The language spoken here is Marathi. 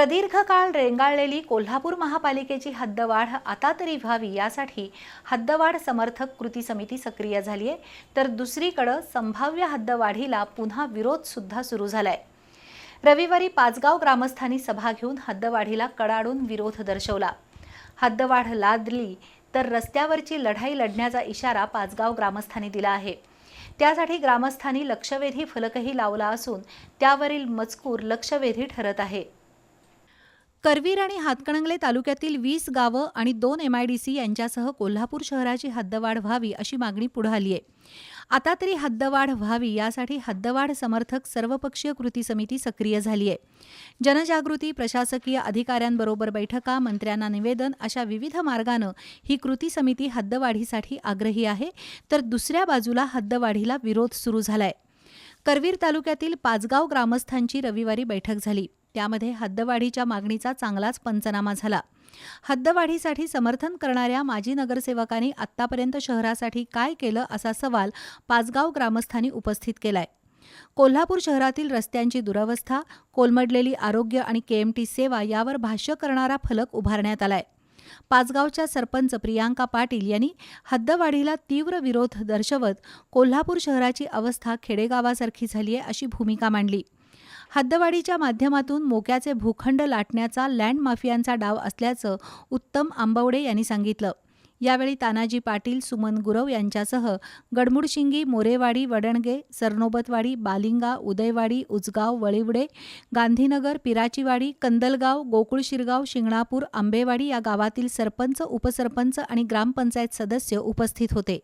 प्रदीर्घ काळ रेंगाळलेली कोल्हापूर महापालिकेची हद्दवाढ आता तरी व्हावी यासाठी हद्दवाढ समर्थक कृती समिती सक्रिय झाली आहे. तर दुसरीकडं संभाव्य हद्दवाढीला पुन्हा विरोधसुद्धा सुरू सुरू झालाय. रविवारी पाचगाव ग्रामस्थांनी सभा घेऊन हद्दवाढीला कडाडून विरोध दर्शवला. हद्दवाढ लादली तर रस्त्यावरची लढाई लढण्याचा इशारा पाचगाव ग्रामस्थांनी दिला आहे. त्यासाठी ग्रामस्थांनी लक्षवेधी फलकही लावला असून त्यावरील मजकूर लक्षवेधी ठरत आहे. करवीर आणि हातकणंगले तालुक्यातील वीस गावं आणि दोन एमआयडीसी यांच्यासह कोल्हापूर शहराची हद्दवाढ व्हावी अशी मागणी पुढे आली आहे. आता तरी हद्दवाढ व्हावी यासाठी हद्दवाढ समर्थक सर्वपक्षीय कृती समिती सक्रिय झाली आहे. जनजागृती प्रशासकीय अधिकाऱ्यांबरोबर बैठका मंत्र्यांना निवेदन अशा विविध मार्गानं ही कृती समिती हद्दवाढीसाठी आग्रही आहे. तर दुसऱ्या बाजूला हद्दवाढीला विरोध सुरू झालाय. करवीर तालुक्यातील पाचगाव ग्रामस्थांची रविवारी बैठक झाली. त्यामध्ये हद्दवाढीच्या मागणीचा चांगलाच पंचनामा झाला. हद्दवाढीसाठी समर्थन करणाऱ्या माजी नगरसेवकांनी आत्तापर्यंत शहरासाठी काय केलं असा सवाल पाचगाव ग्रामस्थांनी उपस्थित केलाय. कोल्हापूर शहरातील रस्त्यांची दुरवस्था कोलमडलेली आरोग्य आणि केएमटी सेवा यावर भाष्य करणारा फलक उभारण्यात आलाय. पाचगावच्या सरपंच प्रियांका पाटील यांनी हद्दवाढीला तीव्र विरोध दर्शवत कोल्हापूर शहराची अवस्था खेडेगावासारखी झाली आहे अशी भूमिका मांडली. हद्दवाढीच्या माध्यमातून मोक्याचे भूखंड लाटण्याचा लँड माफियांचा डाव असल्याचं उत्तम आंबवडे यांनी सांगितलं. यावेळी तानाजी पाटील सुमन गुरव यांच्यासह गडमुडशिंगी मोरेवाडी वडणगे सरनोबतवाडी बालिंगा उदयवाडी उजगाव वळिवडे गांधीनगर पिराचीवाडी कंदलगाव गोकुळ शिरगाव शिंगणापूर आंबेवाडी या गावातील सरपंच उपसरपंच आणि ग्रामपंचायत सदस्य उपस्थित होते.